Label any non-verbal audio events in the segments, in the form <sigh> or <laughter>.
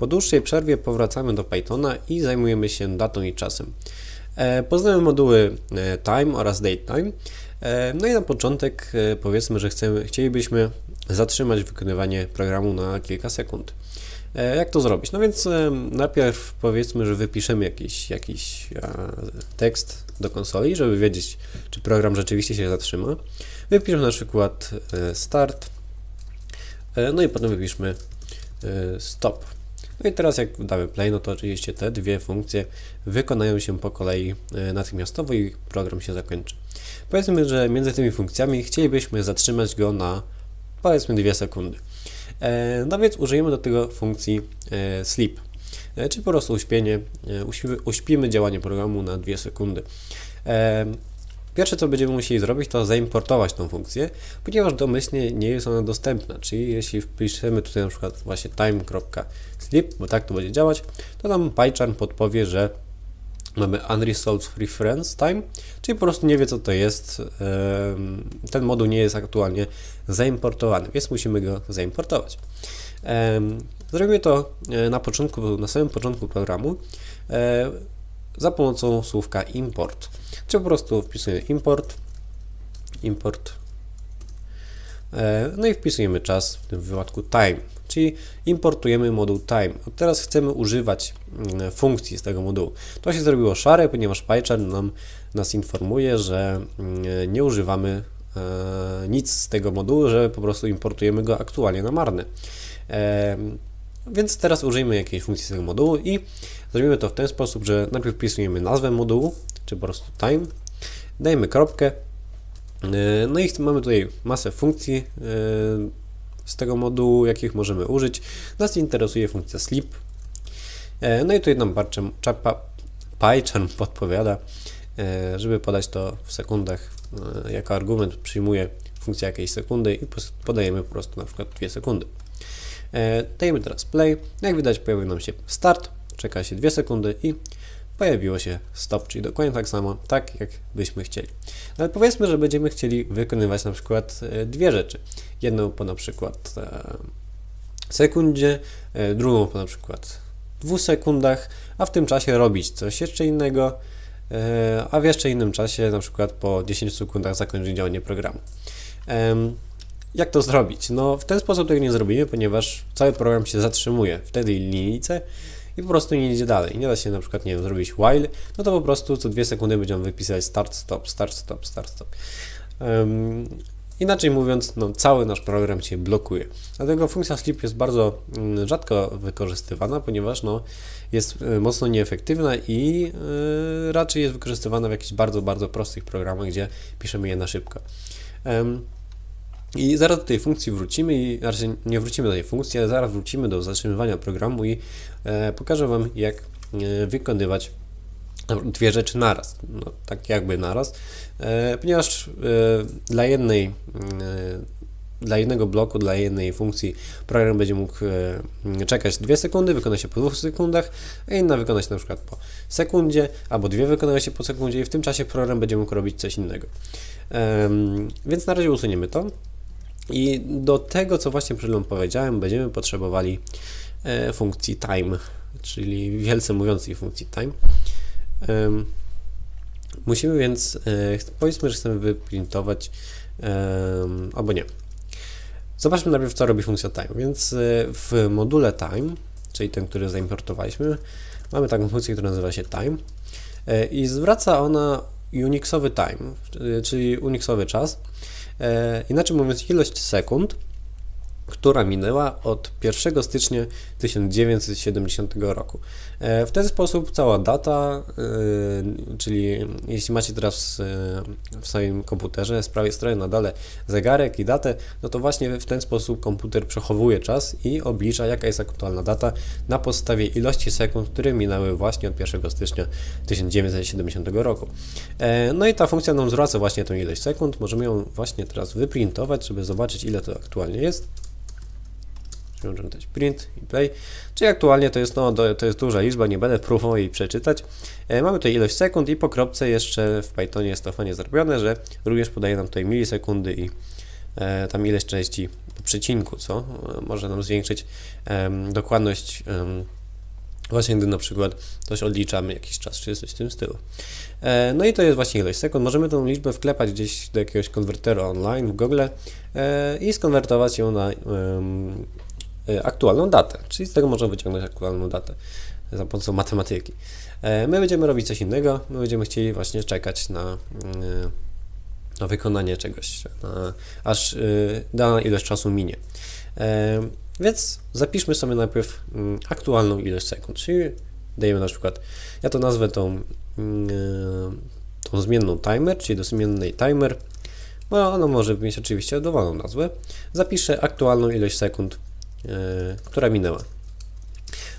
Po dłuższej przerwie powracamy do Pythona i zajmujemy się datą i czasem. E, Poznamy moduły e, time oraz datetime. E, No i na początek powiedzmy, że chcemy, chcielibyśmy zatrzymać wykonywanie programu na kilka sekund. Jak to zrobić? No więc najpierw powiedzmy, że wypiszemy jakiś, jakiś tekst do konsoli, żeby wiedzieć, czy program rzeczywiście się zatrzyma. Wypiszemy na przykład start, no i potem wypiszmy stop. No i teraz jak damy play, no to oczywiście te dwie funkcje wykonają się po kolei e, natychmiastowo i program się zakończy. Powiedzmy, że między tymi funkcjami chcielibyśmy zatrzymać go na powiedzmy 2 sekundy. E, No więc użyjemy do tego funkcji e, sleep, czyli po prostu uśpienie, uśpimy działanie programu na 2 sekundy. Pierwsze, co będziemy musieli zrobić, to zaimportować tą funkcję, ponieważ domyślnie nie jest ona dostępna, czyli jeśli wpiszemy tutaj na przykład właśnie time.sleep, bo tak to będzie działać, to nam PyCharm podpowie, że mamy unresolved reference time, czyli po prostu nie wie co to jest. Ten moduł nie jest aktualnie zaimportowany, więc musimy go zaimportować. Zrobimy to e, na początku, na samym początku programu e, za pomocą słówka import. Czy po prostu wpisujemy import, import, e, no i wpisujemy czas, w tym wypadku time, czyli importujemy moduł time. Teraz chcemy używać mm, funkcji z tego modułu. To się zrobiło szare, ponieważ PyCharm nam, nas informuje, że mm, nie używamy e, nic z tego modułu, że po prostu importujemy go aktualnie na marny. E, Więc teraz użyjmy jakiejś funkcji z tego modułu i zrobimy to w ten sposób, że najpierw wpisujemy nazwę modułu, czy po prostu time, dajemy kropkę, e, no i mamy tutaj masę funkcji e, z tego modułu, jakich możemy użyć. Nas interesuje funkcja sleep. E, No i tutaj nam PyCharm, podpowiada, żeby podać to w sekundach. Jako argument przyjmuje funkcję jakiejś sekundy i podajemy po prostu na przykład 2 sekundy. Dajemy teraz play. Jak widać pojawił nam się start, czeka się 2 sekundy i pojawiło się stop, czyli dokładnie tak samo, tak jak byśmy chcieli. No ale powiedzmy, że będziemy chcieli wykonywać na przykład e, dwie rzeczy. Jedną po na przykład e, sekundzie, e, drugą po na przykład dwóch sekundach, a w tym czasie robić coś jeszcze innego, a w jeszcze innym czasie, na przykład po 10 sekundach zakończyć działanie programu. Jak to zrobić? No, w ten sposób tego nie zrobimy, ponieważ cały program się zatrzymuje w tej linijce i po prostu nie idzie dalej. Nie da się na przykład, nie wiem, zrobić while, no to po prostu co dwie sekundy będziemy wypisywać start, stop, start, stop, start, stop. Em, Inaczej mówiąc, no, cały nasz program się blokuje. Dlatego funkcja sleep jest bardzo mm, rzadko wykorzystywana, ponieważ no, jest y, mocno nieefektywna i y, raczej jest wykorzystywana w jakichś bardzo, bardzo prostych programach, gdzie piszemy je na szybko. Em, I zaraz do tej funkcji wrócimy i raczej nie wrócimy do tej funkcji, ale zaraz wrócimy do zatrzymywania programu i e, pokażę Wam, jak e, wykonywać dwie rzeczy naraz, no, tak jakby naraz, e, ponieważ e, dla jednej e, dla jednego bloku, dla jednej funkcji program będzie mógł e, czekać 2 sekundy, wykona się po 2 sekundach, a inna wykona się na przykład po sekundzie, albo dwie wykonają się po sekundzie i w tym czasie program będzie mógł robić coś innego. Więc na razie usuniemy to. I do tego, co właśnie przed chwilą powiedziałem, będziemy potrzebowali e, funkcji time, czyli wielce mówiącej funkcji time. Musimy więc, e, powiedzmy, że chcemy wyprintować, albo nie. Zobaczmy najpierw, co robi funkcja time. Więc e, w module time, czyli ten, który zaimportowaliśmy, mamy taką funkcję, która nazywa się time i zwraca ona unixowy time, czyli unixowy czas. E, Inaczej mówiąc, ilość sekund, która minęła od 1 stycznia 1970 roku. E, W ten sposób cała data, e, czyli jeśli macie teraz e, w swoim komputerze z prawej strony na dole zegarek i datę, no to właśnie w ten sposób komputer przechowuje czas i oblicza jaka jest aktualna data na podstawie ilości sekund, które minęły właśnie od 1 stycznia 1970 roku. No i ta funkcja nam zwraca właśnie tą ilość sekund. Możemy ją właśnie teraz wyprintować, żeby zobaczyć ile to aktualnie jest. Możemy dać print i play. Czyli aktualnie to jest, no, to jest duża liczba, nie będę próbował jej przeczytać. E, mamy tutaj ilość sekund i po kropce jeszcze w Pythonie jest to fajnie zrobione, że również podaje nam tutaj milisekundy i e, tam ileś części po przecinku, co e, może nam zwiększyć dokładność właśnie gdy na przykład coś odliczamy jakiś czas, czy coś w tym stylu. No i to jest właśnie ilość sekund. Możemy tą liczbę wklepać gdzieś do jakiegoś konwertera online w Google i skonwertować ją na aktualną datę. Czyli z tego możemy wyciągnąć aktualną datę za pomocą matematyki. E, My będziemy robić coś innego. My będziemy chcieli właśnie czekać na, mm, na wykonanie czegoś, na, aż y, dana ilość czasu minie. E, Więc zapiszmy sobie najpierw mm, aktualną ilość sekund, czyli dajemy na przykład, ja to nazwę tą, mm, tą zmienną timer, czyli do zmiennej timer, bo ona może mieć oczywiście dowolną nazwę. Zapiszę aktualną ilość sekund, która minęła.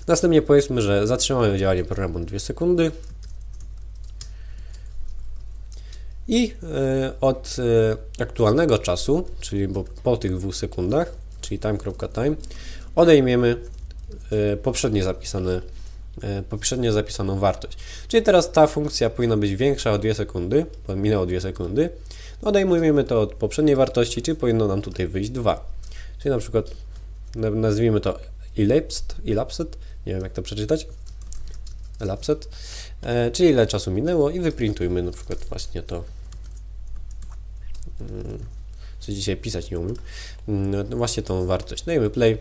Następnie powiedzmy, że zatrzymamy działanie programu na 2 sekundy i e, od e, aktualnego czasu, czyli po tych dwóch sekundach, czyli time.time, odejmiemy e, poprzednie zapisane e, poprzednio zapisaną wartość. Czyli teraz ta funkcja powinna być większa o 2 sekundy, bo minęło 2 sekundy. Odejmujemy to od poprzedniej wartości, czyli powinno nam tutaj wyjść 2. Czyli na przykład nazwijmy to elapsed, elapsed, nie wiem jak to przeczytać, elapsed, e, czyli ile czasu minęło i wyprintujmy na przykład właśnie to, mm, co dzisiaj pisać nie umiem, Mm, no właśnie tą wartość. Dajemy play.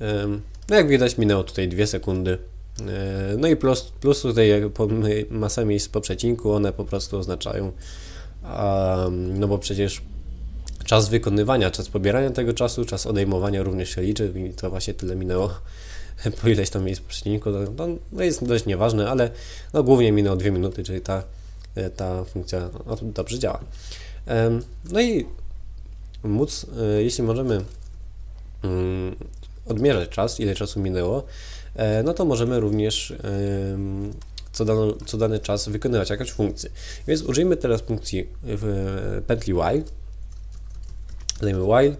Em, No jak widać minęło tutaj 2 sekundy. E, No i plus, plus tutaj masa miejsc po przecinku, one po prostu oznaczają, no bo przecież czas wykonywania, czas pobierania tego czasu, czas odejmowania również się liczy i to właśnie tyle minęło <laughs> po ileś tam miejsc przecinku, to, no jest dość nieważne, ale no głównie minęło 2 minuty, czyli ta, e, ta funkcja no, dobrze działa. No i móc, e, jeśli możemy mm, odmierzać czas, ile czasu minęło, e, no to możemy również co, dano, co dany czas wykonywać jakąś funkcję. Więc użyjmy teraz funkcji w pętli while. Dajmy while,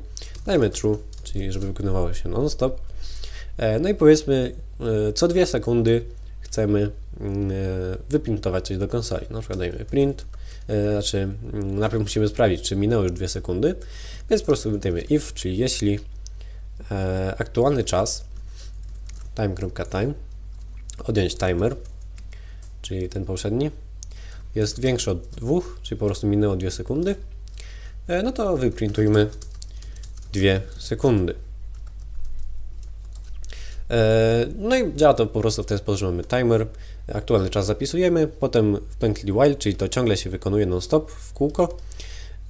dajmy true, czyli żeby wykonywało się non-stop. E, No i powiedzmy, e, co dwie sekundy chcemy mm, e, wyprintować coś do konsoli. Na przykład dajmy print, znaczy mm, najpierw musimy sprawdzić, czy minęły już dwie sekundy, więc po prostu dajmy if, czyli jeśli aktualny czas time.time odjąć timer, czyli ten poprzedni, jest większy od dwóch, czyli po prostu minęło 2 sekundy, no to wyprintujmy 2 sekundy. E, No i działa to po prostu w ten sposób, że mamy timer, aktualny czas zapisujemy, potem w pętli while, czyli to ciągle się wykonuje non-stop w kółko.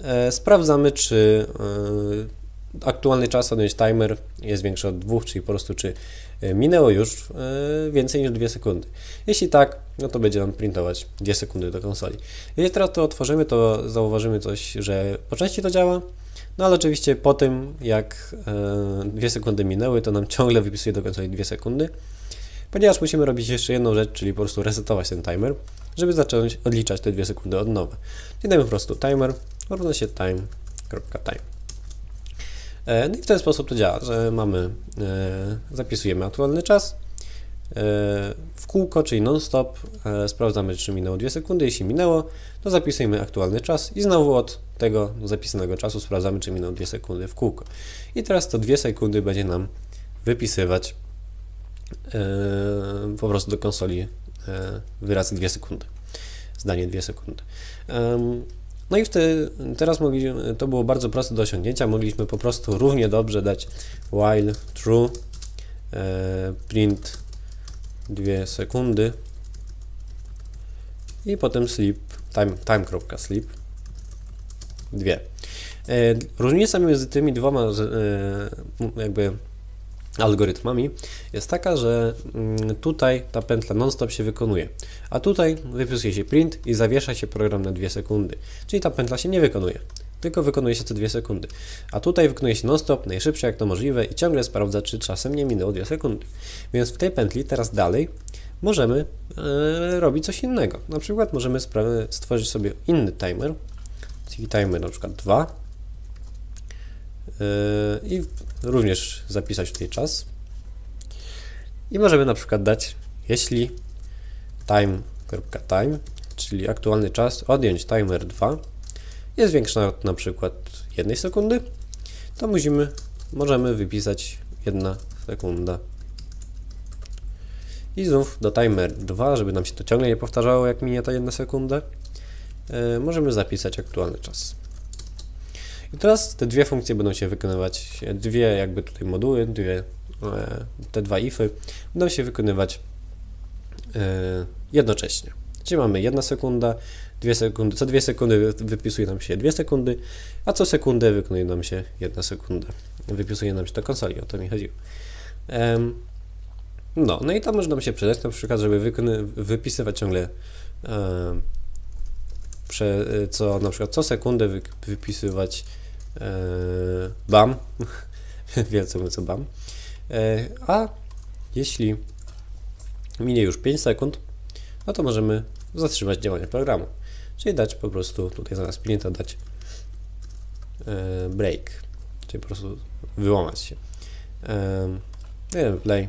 E, Sprawdzamy, czy e, aktualny czas odjąć timer jest większy od 2, czyli po prostu czy e, minęło już e, więcej niż 2 sekundy. Jeśli tak, no to będzie nam printować 2 sekundy do konsoli. Jeśli teraz to otworzymy, to zauważymy coś, że po części to działa, no ale oczywiście po tym, jak e, 2 sekundy minęły, to nam <laughs> ciągle wypisuje do konsoli 2 sekundy, ponieważ musimy robić jeszcze jedną rzecz, czyli po prostu resetować ten timer, żeby zacząć odliczać te 2 sekundy od nowa. I dajmy po prostu timer równa się time.time. E, No i w ten sposób to działa, że mamy, e, zapisujemy aktualny czas e, w kółko, czyli non-stop, e, sprawdzamy czy minęło 2 sekundy, jeśli minęło, to zapisujemy aktualny czas i znowu od tego zapisanego czasu sprawdzamy czy minęło 2 sekundy w kółko. I teraz to 2 sekundy będzie nam wypisywać e, po prostu do konsoli e, wyraz 2 sekundy, zdanie 2 sekundy. No i wtedy, teraz to było bardzo proste do osiągnięcia. Mogliśmy po prostu równie dobrze dać while true e, print 2 sekundy i potem sleep time, time.sleep 2. E, różnica między tymi dwoma e, jakby algorytmami jest taka, że mm, tutaj ta pętla non-stop się wykonuje, a tutaj wypisuje się print i zawiesza się program na 2 sekundy. Czyli ta pętla się nie wykonuje, tylko wykonuje się co 2 sekundy. A tutaj wykonuje się non-stop, najszybsze jak to możliwe i ciągle sprawdza, czy czasem nie minęło 2 sekundy. Więc w tej pętli teraz dalej możemy e, robić coś innego. Na przykład możemy stworzyć sobie inny timer, czyli timer na przykład 2 Yy, i również zapisać tutaj czas. I możemy na przykład dać, jeśli time.time, czyli aktualny czas, odjąć timer 2 jest większy od na przykład jednej sekundy, to musimy, możemy wypisać jedna sekunda. I znów do timer 2, żeby nam się to ciągle nie powtarzało, jak minie ta jedna sekunda, e, możemy zapisać aktualny czas. I teraz te dwie funkcje będą się wykonywać, dwie jakby tutaj moduły, dwie, e, te dwa ify będą się wykonywać e, jednocześnie. Czyli mamy jedna sekunda, dwie sekundy, co dwie sekundy wypisuje nam się dwie sekundy, a co sekundę wykonuje nam się jedna sekunda. Wypisuje nam się to konsoli, o to mi chodziło. No, no i to może nam się przydać, na przykład, żeby wypisywać ciągle prze, co na przykład co sekundę wy, wypisywać e, BAM, <laughs> mówiąc co BAM, e, a jeśli minie już 5 sekund, no to możemy zatrzymać działanie programu, czyli dać po prostu tutaj zamiast printa dać e, break, czyli po prostu wyłamać się. E, wiem, play.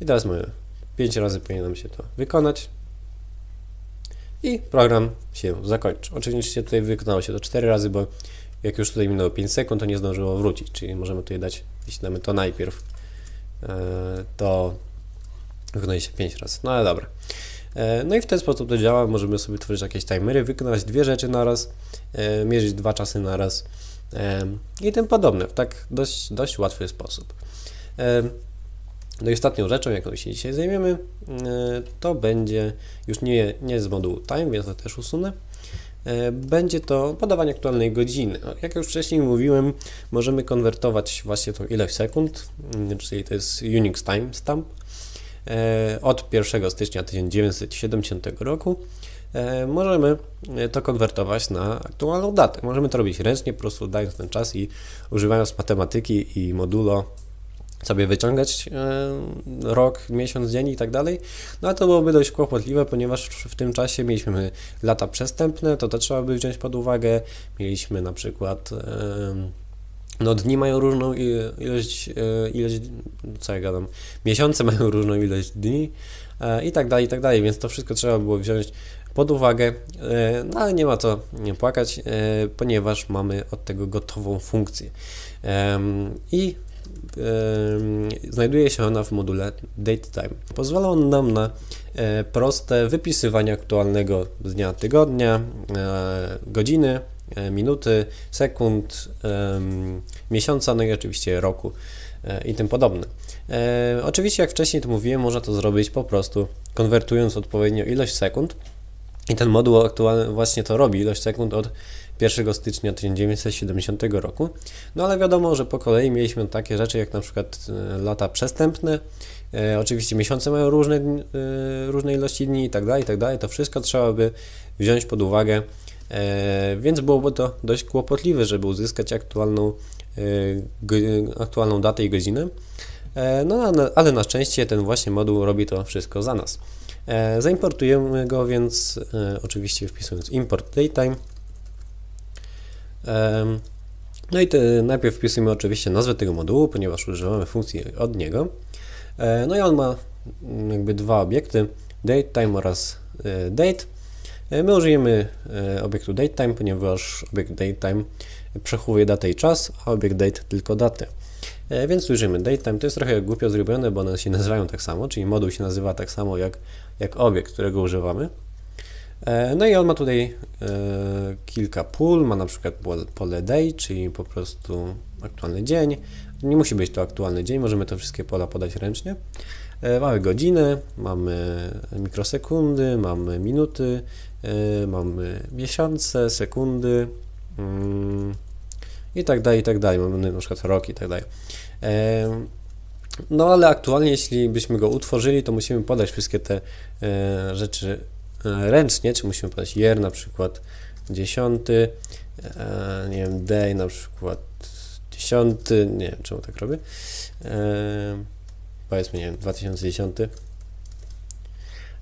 I teraz mamy 5 razy powinno nam się to wykonać i program się zakończy. Oczywiście tutaj wykonało się to 4 razy, bo jak już tutaj minęło 5 sekund, to nie zdążyło wrócić, czyli możemy tutaj dać, jeśli damy to najpierw, e, to wykonuje się 5 razy. No ale dobra. E, No i w ten sposób to działa. Możemy sobie tworzyć jakieś timery, wykonywać dwie rzeczy na raz, e, mierzyć dwa czasy na raz e, i tym podobne w tak dość, dość łatwy sposób. No i ostatnią rzeczą, jaką się dzisiaj zajmiemy, e, to będzie już nie, nie z modułu time, więc to też usunę. E, Będzie to podawanie aktualnej godziny. No, Jak już wcześniej mówiłem, możemy konwertować właśnie tą ilość sekund, mm, czyli to jest Unix timestamp e, od 1 stycznia 1970 roku. Możemy to konwertować na aktualną datę. Możemy to robić ręcznie, po prostu dając ten czas i używając matematyki i modulo sobie wyciągać e, rok, miesiąc, dzień i tak dalej. No a to byłoby dość kłopotliwe, ponieważ w tym czasie mieliśmy lata przestępne, to to trzeba by wziąć pod uwagę. Mieliśmy na przykład e, no dni mają różną ilość, e, ilość, co ja gadam, miesiące <laughs> mają różną ilość dni i tak dalej, i tak dalej, więc to wszystko trzeba było wziąć pod uwagę, no ale nie ma co nie płakać, ponieważ mamy od tego gotową funkcję. I znajduje się ona w module DateTime. Pozwala on nam na e, proste wypisywanie aktualnego dnia tygodnia, e, godziny, e, minuty, sekund, miesiąca, no i oczywiście roku i tym podobne. Oczywiście, jak wcześniej to mówiłem, można to zrobić po prostu konwertując odpowiednio ilość sekund i ten moduł aktualnie właśnie to robi, ilość sekund od 1 stycznia 1970 roku. No ale wiadomo, że po kolei mieliśmy takie rzeczy jak na przykład e, lata przestępne. E, oczywiście miesiące mają różne, e, różne ilości dni i tak dalej, i tak dalej. To wszystko trzeba by wziąć pod uwagę, więc byłoby to dość kłopotliwe, żeby uzyskać aktualną, aktualną datę i godzinę. No, ale- na szczęście ten właśnie moduł robi to wszystko za nas. Zaimportujemy go więc oczywiście wpisując import datetime. No i te, najpierw wpisujemy oczywiście nazwę tego modułu, ponieważ używamy funkcji od niego. E, No i on ma mm, jakby dwa obiekty, datetime oraz e, date. E, My użyjemy obiektu datetime, ponieważ obiekt datetime przechowuje datę i czas, a obiekt date tylko datę. Więc użyjemy datetime. To jest trochę głupio zrobione, bo one się nazywają tak samo, czyli moduł się nazywa tak samo jak, jak obiekt, którego używamy. E, No i on ma tutaj e, kilka pól, ma na przykład pole- day, czyli po prostu aktualny dzień. Nie musi być to aktualny dzień, możemy te wszystkie pola podać ręcznie. E, Mamy godziny, mamy mikrosekundy, mamy minuty, mamy miesiące, sekundy mm, i tak dalej, i tak dalej. Mamy na przykład rok i tak dalej. No ale aktualnie, jeśli byśmy go utworzyli, to musimy podać wszystkie te rzeczy ręcznie, czy musimy podać year na przykład dziesiąty, e, nie wiem, day na przykład dziesiąty, nie wiem czemu tak robię, e, powiedzmy, nie wiem, 2010.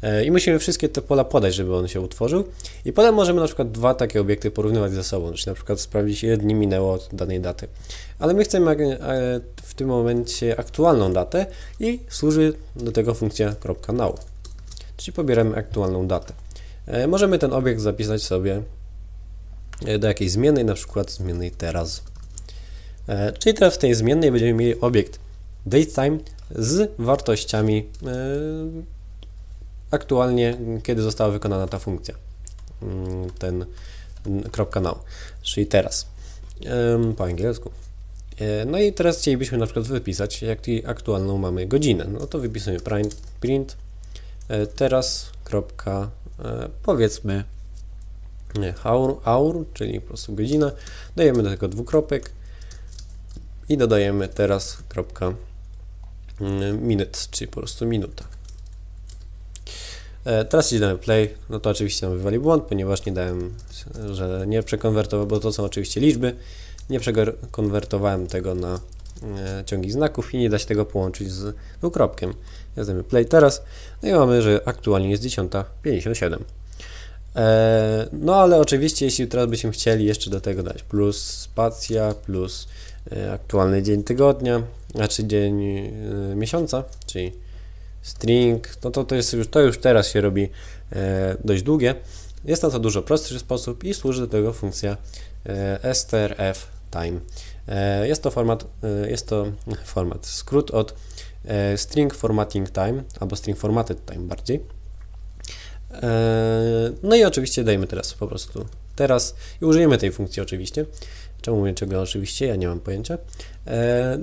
E, I musimy wszystkie te pola podać, żeby on się utworzył. I potem możemy na przykład dwa takie obiekty porównywać ze sobą, czyli na przykład sprawdzić, ile dni minęło od danej daty. Ale my chcemy e, w tym momencie aktualną datę i służy do tego funkcja .now, czyli pobieramy aktualną datę. E, Możemy ten obiekt zapisać sobie e, do jakiejś zmiennej, na przykład zmiennej teraz. E, czyli teraz w tej zmiennej będziemy mieli obiekt datetime z wartościami aktualnie, kiedy została wykonana ta funkcja. Mm, ten kropka now, czyli teraz po angielsku. No i teraz chcielibyśmy na przykład wypisać, jak aktualną mamy godzinę. No to wypisujemy print, print teraz kropka powiedzmy hour, hour, czyli po prostu godzina. Dajemy do tego dwukropek i dodajemy teraz kropka mm, minute, czyli po prostu minuta. E, teraz jeśli damy play, no to oczywiście nam wywali błąd, ponieważ nie dałem, że nie przekonwertował, bo to są oczywiście liczby. Nie przekonwertowałem tego na e, ciągi znaków i nie da się tego połączyć z dwukropkiem. Ja play teraz, no i mamy, że aktualnie jest 10.57. E, no ale oczywiście, jeśli teraz byśmy chcieli jeszcze do tego dać plus spacja, plus e, aktualny dzień tygodnia, znaczy dzień e, miesiąca, czyli string, no to to, jest już, to już teraz się robi dość długie. Jest na to dużo prostszy sposób i służy do tego funkcja strf time. Jest to format, jest to <laughs> format, skrót od string formatting time, albo string formatted time bardziej. No i oczywiście dajmy teraz po prostu teraz i użyjemy tej funkcji oczywiście. Czemu mówię czego oczywiście? Ja nie mam pojęcia.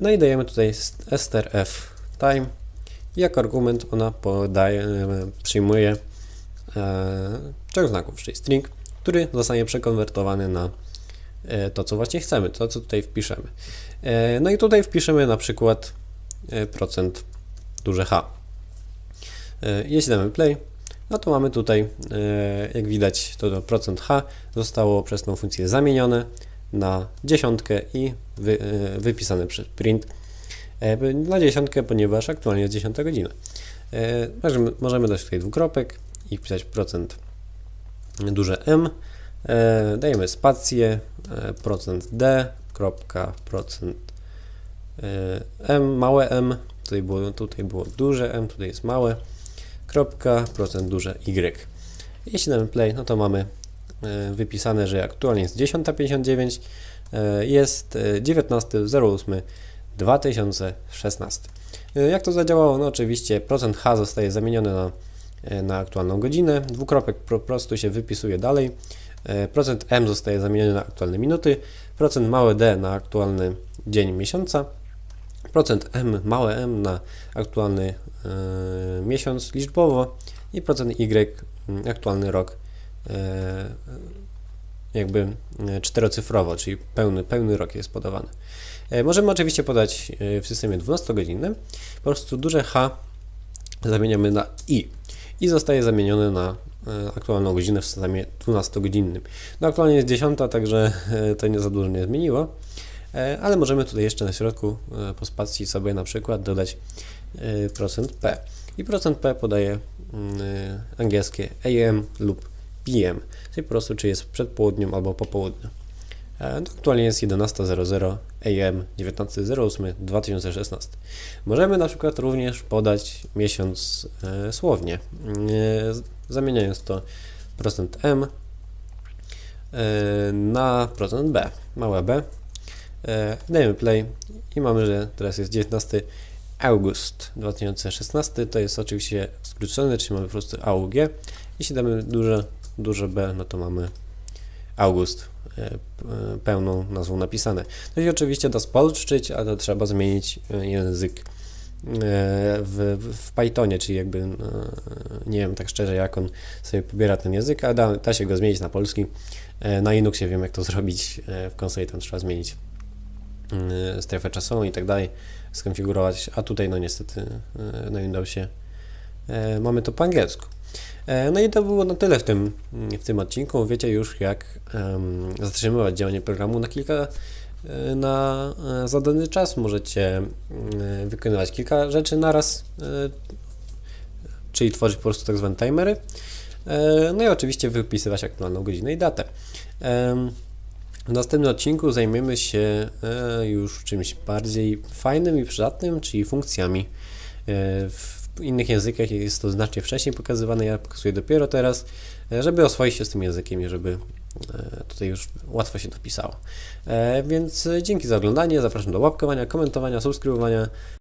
No i dajemy tutaj strf time jako argument ona podaje, przyjmuje ciąg znaków, czyli string, który zostanie przekonwertowany na e, to, co właśnie chcemy, to, co tutaj wpiszemy. E, no i tutaj wpiszemy na przykład e, procent duże H. Jeśli damy play, no to mamy tutaj, e, jak widać, to procent H zostało przez tą funkcję zamienione na dziesiątkę i wy, e, wypisane przez print e, na dziesiątkę, ponieważ aktualnie jest 10 godzina. Możemy, możemy dać tutaj dwukropek i wpisać procent duże M. Dajemy spację, procent D, kropka, procent M, małe M. Tutaj było, tutaj było duże M, tutaj jest małe kropka, procent duże Y. Jeśli damy play, no to mamy e, wypisane, że aktualnie jest 10.59, e, jest 19.08.2016. E, jak to zadziałało? No oczywiście procent H zostaje zamieniony na, na aktualną godzinę, dwukropek po prostu się wypisuje dalej, procent M zostaje zamieniony na aktualne minuty, procent małe d na aktualny dzień miesiąca, procent m, małe m na aktualny y, miesiąc liczbowo i procent y, aktualny rok y, jakby czterocyfrowo, czyli pełny, pełny rok jest podawany. Możemy oczywiście podać w systemie 12-godzinnym, po prostu duże H zamieniamy na i i zostaje zamienione na aktualną godzinę w systemie 12-godzinnym. No aktualnie jest 10, także to nie za dużo nie zmieniło. E, ale możemy tutaj jeszcze na środku e, po spacji sobie na przykład dodać e, procent %p. I procent %p podaje mm, angielskie AM lub PM, czyli po prostu czy jest przed południem albo po południu. To aktualnie jest 11.00 AM 19.08.2016. Możemy na przykład również podać miesiąc słownie, zamieniając to procent %m na procent %b, małe b, E, dajemy play i mamy, że teraz jest 19 august 2016. To jest oczywiście skrócone, czyli mamy po prostu AUG. Jeśli damy duże, duże B, no to mamy august e, pełną nazwą napisane. No i oczywiście da spolszczyć, ale trzeba zmienić e, język w, w Pythonie, czyli jakby nie wiem tak szczerze jak on sobie pobiera ten język, ale da, da się go zmienić na polski. Na Linuxie wiem jak to <laughs> zrobić, w konsoli tam trzeba zmienić strefę czasową i tak dalej skonfigurować, a tutaj no niestety na Windowsie mamy to po angielsku. No i to było na tyle w tym, w tym odcinku. Wiecie już jak um, zatrzymywać działanie programu na kilka na zadany czas. Możecie wykonywać kilka rzeczy naraz, czyli tworzyć po prostu tak zwane timery. No i oczywiście wypisywać aktualną godzinę i datę. W następnym odcinku zajmiemy się e, już czymś bardziej fajnym i przydatnym, czyli funkcjami. E, w innych językach jest to znacznie wcześniej pokazywane, ja pokazuję dopiero teraz, e, żeby oswoić się z tym językiem i żeby e, tutaj już łatwo się to pisało. E, Więc dzięki za oglądanie, zapraszam do łapkowania, komentowania, subskrybowania.